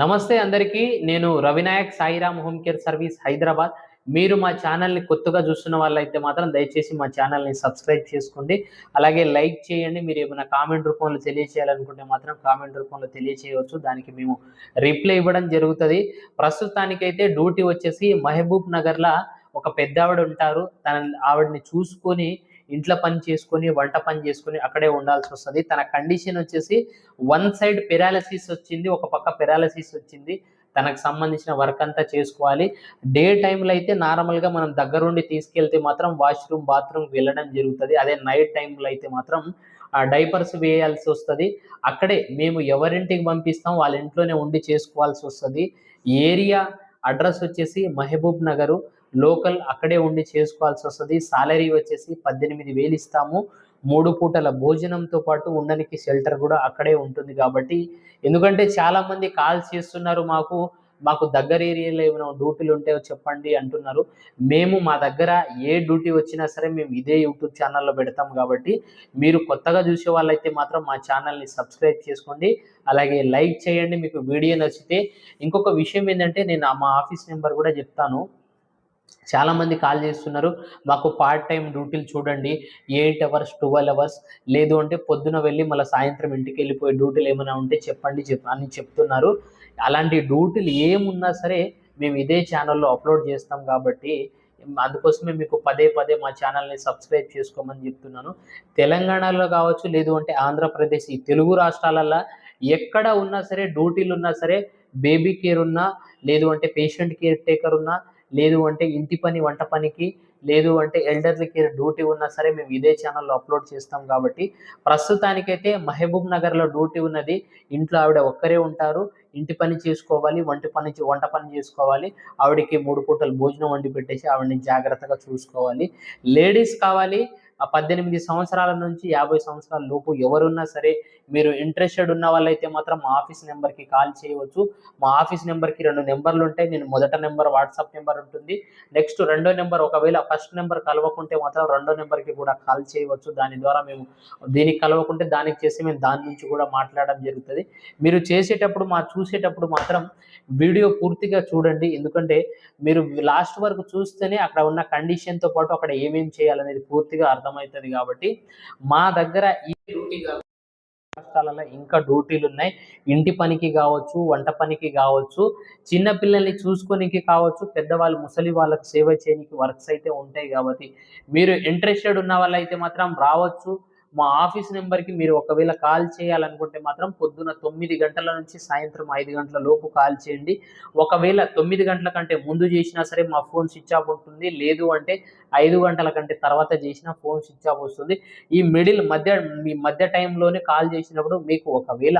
నమస్తే అందరికీ నేను Ravinayak Sairam home care service Hyderabad. మీరు మా ఛానల్ని కొత్తగా చూస్తున్న వాళ్ళైతే మాత్రం దయచేసి మా ఛానల్ని సబ్స్క్రైబ్ చేసుకోండి. అలాగే లైక్ చేయండి. మీరు ఏమైనా కామెంట్ రూపంలో తెలియచేయాలనుకుంటే మాత్రం కామెంట్ రూపంలో తెలియచేయవచ్చు. దానికి మేము రిప్లై ఇవ్వడం జరుగుతుంది. ప్రస్తుతానికైతే డ్యూటీ వచ్చేసి మహబూబ్ నగర్లో ఒక పెద్ద ఆవిడ ఉంటారు. తన ఆవిడని చూసుకొని ఇంట్లో పని చేసుకొని వంట పని చేసుకొని అక్కడే ఉండాల్సి వస్తుంది. తన కండిషన్ వచ్చేసి వన్ సైడ్ పెరాలసిస్ వచ్చింది ఒక పక్క పెరాలసిస్ వచ్చింది. తనకు సంబంధించిన వర్క్ అంతా చేసుకోవాలి. డే టైంలో అయితే నార్మల్గా మనం దగ్గరుండి తీసుకెళ్తే మాత్రం వాష్రూమ్ బాత్రూమ్ వెళ్ళడం జరుగుతుంది. అదే నైట్ టైంలో అయితే మాత్రం డైపర్స్ వేయాల్సి వస్తుంది. అక్కడే మేము ఎవరింటికి పంపిస్తాం వాళ్ళ ఇంట్లోనే ఉండి చేసుకోవాల్సి వస్తుంది. ఏరియా అడ్రస్ వచ్చేసి మహబూబ్ నగరు. లోకల్ అక్కడే ఉండి చేసుకోవాల్సి వస్తుంది. సాలరీ వచ్చేసి పద్దెనిమిది వేలు ఇస్తాము. మూడు పూటల భోజనంతో పాటు ఉండడానికి షెల్టర్ కూడా అక్కడే ఉంటుంది కాబట్టి. ఎందుకంటే చాలామంది కాల్ కాల్స్ చేస్తున్నారు మాకు. మాకు దగ్గర ఏరియాలో ఏమైనా డ్యూటీలు ఉంటే చెప్పండి అంటున్నారు. మేము మా దగ్గర ఏ డ్యూటీ వచ్చినా సరే మేము ఇదే యూట్యూబ్ ఛానల్లో పెడతాం కాబట్టి. మీరు కొత్తగా చూసే వాళ్ళైతే మాత్రం మా ఛానల్ని సబ్స్క్రైబ్ చేసుకోండి. అలాగే లైక్ చేయండి. మీకు వీడియో నచ్చితే. ఇంకొక విషయం ఏంటంటే నేను మా ఆఫీస్ నెంబర్ కూడా చెప్తాను. చాలా మంది కాల్ చేస్తున్నారు. మాకు పార్ట్ టైం డ్యూటీలు చూడండి. ఎయిట్ అవర్స్ ట్వెల్వ్ అవర్స్ లేదు అంటే పొద్దున వెళ్ళి మళ్ళీ సాయంత్రం ఇంటికి వెళ్ళిపోయే డ్యూటీలు ఏమైనా ఉంటే చెప్పండి చెప్ అని చెప్తున్నారు. అలాంటి డ్యూటీలు ఏమున్నా సరే మేము ఇదే ఛానల్లో అప్లోడ్ చేస్తాం కాబట్టి అందుకోసమే మీకు పదే పదే మా ఛానల్ని సబ్స్క్రైబ్ చేసుకోమని చెప్తున్నాను. తెలంగాణలో కావచ్చు లేదు అంటే ఆంధ్రప్రదేశ్ ఈ తెలుగు రాష్ట్రాలలో ఎక్కడ ఉన్నా సరే డ్యూటీలు ఉన్నా సరే బేబీ కేర్ ఉన్నా లేదు అంటే పేషెంట్ కేర్ టేకర్ ఉన్నా లేదు అంటే ఇంటి పని వంట పనికి లేదు అంటే ఎల్డర్లీ కేర్ డ్యూటీ ఉన్నా సరే మేము ఇదే ఛానల్లో అప్లోడ్ చేస్తాం కాబట్టి ప్రస్తుతానికైతే మహబూబ్ నగర్లో డ్యూటీ ఉన్నది. ఇంట్లో ఆవిడ ఒక్కరే ఉంటారు. ఇంటి పని చేసుకోవాలి వంట పని వంట పని చేసుకోవాలి. ఆవిడకి మూడు పూటలు భోజనం వండి పెట్టేసి ఆవిడని జాగ్రత్తగా చూసుకోవాలి. లేడీస్ కావాలి పద్దెనిమిది సంవత్సరాల నుంచి యాభై సంవత్సరాల లోపు ఎవరున్నా సరే మీరు ఇంట్రెస్టెడ్ ఉన్న వాళ్ళైతే మాత్రం మా ఆఫీస్ నెంబర్కి కాల్ చేయవచ్చు. మా ఆఫీస్ నెంబర్కి రెండు నెంబర్లు ఉంటాయి. నేను మొదట నెంబర్ వాట్సాప్ నెంబర్ ఉంటుంది. నెక్స్ట్ రెండో నెంబర్ ఒకవేళ ఫస్ట్ నెంబర్ కలవకుంటే మాత్రం రెండో నెంబర్కి కూడా కాల్ చేయవచ్చు. దాని ద్వారా మేము దీనికి కలవకుంటే దానికి చేసి మేము దాని నుంచి కూడా మాట్లాడడం జరుగుతుంది. మీరు చేసేటప్పుడు మా చూసేటప్పుడు మాత్రం వీడియో పూర్తిగా చూడండి. ఎందుకంటే మీరు లాస్ట్ వరకు చూస్తేనే అక్కడ ఉన్న కండిషన్తో పాటు అక్కడ ఏమేమి చేయాలనేది పూర్తిగా అర్థం అర్థమవుతుంది కాబట్టి మా దగ్గర ఈ డ్యూటీ రాష్ట్రాలలో ఇంకా డ్యూటీలు ఉన్నాయి. ఇంటి పనికి కావచ్చు వంట పనికి కావచ్చు చిన్న పిల్లల్ని చూసుకోనికి కావచ్చు పెద్దవాళ్ళు ముసలి వాళ్ళకి సేవ చేయడానికి వర్క్స్ అయితే ఉంటాయి కాబట్టి మీరు ఇంట్రెస్టెడ్ ఉన్న వాళ్ళైతే మాత్రం రావచ్చు. మా ఆఫీస్ నెంబర్కి మీరు ఒకవేళ కాల్ చేయాలనుకుంటే మాత్రం పొద్దున తొమ్మిది గంటల నుంచి సాయంత్రం ఐదు గంటల లోపు కాల్ చేయండి. ఒకవేళ తొమ్మిది గంటల కంటే ముందు చేసినా సరే మా ఫోన్ స్విచ్ ఆఫ్ ఉంటుంది. లేదు అంటే ఐదు గంటల కంటే తర్వాత చేసినా ఫోన్ స్విచ్ ఆఫ్ వస్తుంది. ఈ మిడిల్ మధ్య మీ మధ్య టైంలోనే కాల్ చేసినప్పుడు మీకు ఒకవేళ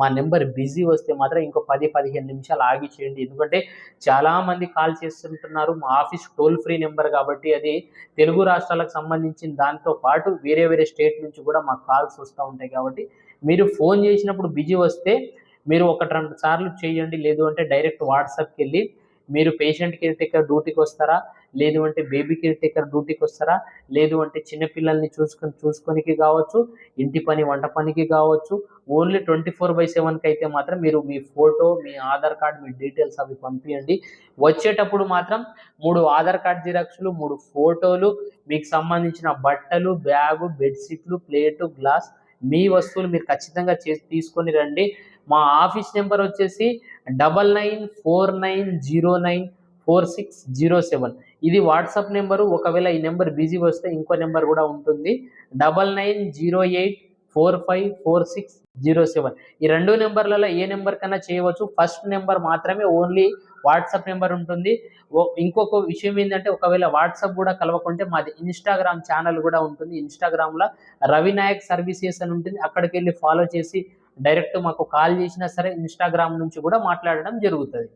మా నెంబర్ బిజీ వస్తే మాత్రం ఇంకో పది పదిహేను నిమిషాలు ఆగి చేయండి. ఎందుకంటే చాలామంది కాల్ చేస్తుంటున్నారు. మా ఆఫీస్ టోల్ ఫ్రీ నెంబర్ కాబట్టి అది తెలుగు రాష్ట్రాలకు సంబంధించిన దాంతో పాటు వేరే వేరే స్టేట్ నుంచి కూడా మాకు కాల్స్ వస్తూ ఉంటాయి కాబట్టి మీరు ఫోన్ చేసినప్పుడు బిజీ వస్తే మీరు ఒకటి రెండు సార్లు చేయండి. లేదు అంటే డైరెక్ట్ వాట్సాప్కి వెళ్ళి మీరు పేషెంట్ కేర్ టేకర్ డ్యూటీకి వస్తారా? లేదు అంటే బేబీ కేర్ టేకర్ డ్యూటీకి వస్తారా? లేదు అంటే చిన్నపిల్లల్ని చూసుకొని చూసుకొనికి కావచ్చు ఇంటి పని వంట పనికి కావచ్చు ఓన్లీ ట్వంటీ ఫోర్ బై సెవెన్కి అయితే మాత్రం మీరు మీ ఫోటో మీ ఆధార్ కార్డ్ మీ డీటెయిల్స్ అవి పంపించండి వచ్చేటప్పుడు మాత్రం మూడు ఆధార్ కార్డ్ జిరాక్స్లు మూడు ఫోటోలు మీకు సంబంధించిన బట్టలు బ్యాగు బెడ్షీట్లు ప్లేటు గ్లాస్ మీ వస్తువులు మీరు ఖచ్చితంగా చేసి తీసుకొని రండి. మా ఆఫీస్ నెంబర్ వచ్చేసి double nine four nine zero nine four six zero seven. ఇది వాట్సాప్ నెంబరు ఒకవేళ ఈ నెంబర్ బిజీ వస్తే ఇంకో నెంబర్ కూడా ఉంటుంది. Double nine zero eight four five four six zero seven. ఈ రెండు నెంబర్లలో ఏ నెంబర్ కన్నా చేయవచ్చు? ఫస్ట్ నెంబర్ మాత్రమే ఓన్లీ వాట్సాప్ నెంబర్ ఉంటుంది. ఇంకొక విషయం ఏంటంటే ఒకవేళ వాట్సాప్ కూడా కలవకుంటే మాది ఇన్స్టాగ్రామ్ ఛానల్ కూడా ఉంటుంది. ఇన్స్టాగ్రామ్లో రవినాయక్ సర్వీసెస్ అని ఉంటుంది. అక్కడికి వెళ్ళి ఫాలో చేసి డైరెక్ట్ మాకు కాల్ చేసినా సరే ఇన్స్టాగ్రామ్ నుంచి కూడా మాట్లాడడం జరుగుతుంది.